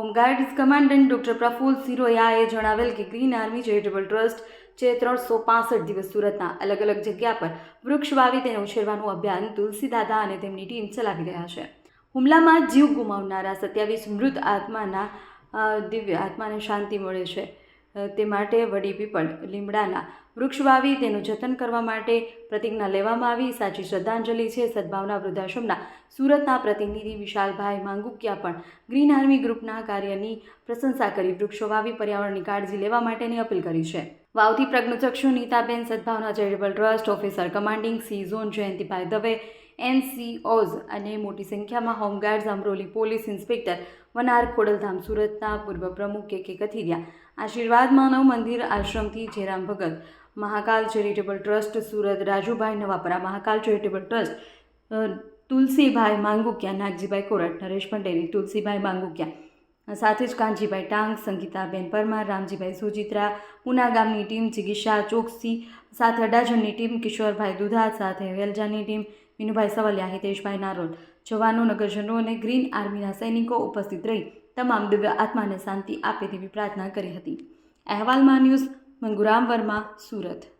Home guards commandant doctor Praful સિરોયાએ જણાવેલ કે green army charitable trust જે ત્રણસો પાસઠ દિવસ સુરતના અલગ અલગ જગ્યા પર વૃક્ષ વાવી તેને ઉછેરવાનું અભિયાન તુલસી દાદા અને તેમની ટીમ ચલાવી રહ્યા છે. હુમલામાં જીવ ગુમાવનારા સત્યાવીસ મૃત આત્માના દિવ્ય આત્માને શાંતિ મળે છે. તે માટે વડી પીપળ લીમડાના વૃક્ષ વાવી, તેનું જતન કરવા માટે પ્રતિજ્ઞા લેવામાં આવી. સાચી શ્રદ્ધાંજલિ છે. સદભાવના વૃદ્ધાશ્રમના સુરતના પ્રતિનિધિ વિશાલભાઈ માંગુકિયા પણ ગ્રીન આર્મી ગ્રુપના કાર્યની પ્રશંસા કરી વૃક્ષો વાવી, પર્યાવરણની કાળજી લેવા માટેની અપીલ કરી છે. વાવથી પ્રજ્ઞચક્ષુ Nitaben, Sadbhavana charitable trust officer commanding C zone Jayantibhai Dave NCOs અને મોટી સંખ્યામાં home guards, Amroli police inspector, વનાર, Khodaldham, સુરતના પૂર્વ પ્રમુખ કે કે કથિરિયા આશીર્વાદ માનવ મંદિર આશ્રમથી Jeram Bhagat. Mahakal charitable trust, Surat Rajubhai Navapara Mahakal charitable trust Tulsibhai Mangukiya, Nagjibhai Korat, Naresh Panderi, Tulsibhai Mangukiya. સાથે જ કાનજીભાઈ ટાંગ, સંગીતાબેન પરમાર, રામજીભાઈ સુજિત્રા, ઉના ગામની ટીમ, જિગીશા ચોકસી, સાથે અડાજણની ટીમ, કિશોરભાઈ દુધા સાથે વેલજાની ટીમ, વિનુભાઈ સવલિયા, હિતેશભાઈ નારોલ. જવાનો, નગરજનો અને ગ્રીન આર્મીના સૈનિકો ઉપસ્થિત રહી તમામ દિવ્ય આત્માને શાંતિ આપે તેવી પ્રાર્થના કરી હતી. અહેવાલમાં ન્યૂઝ, મંગુરામ વર્મા, સુરત.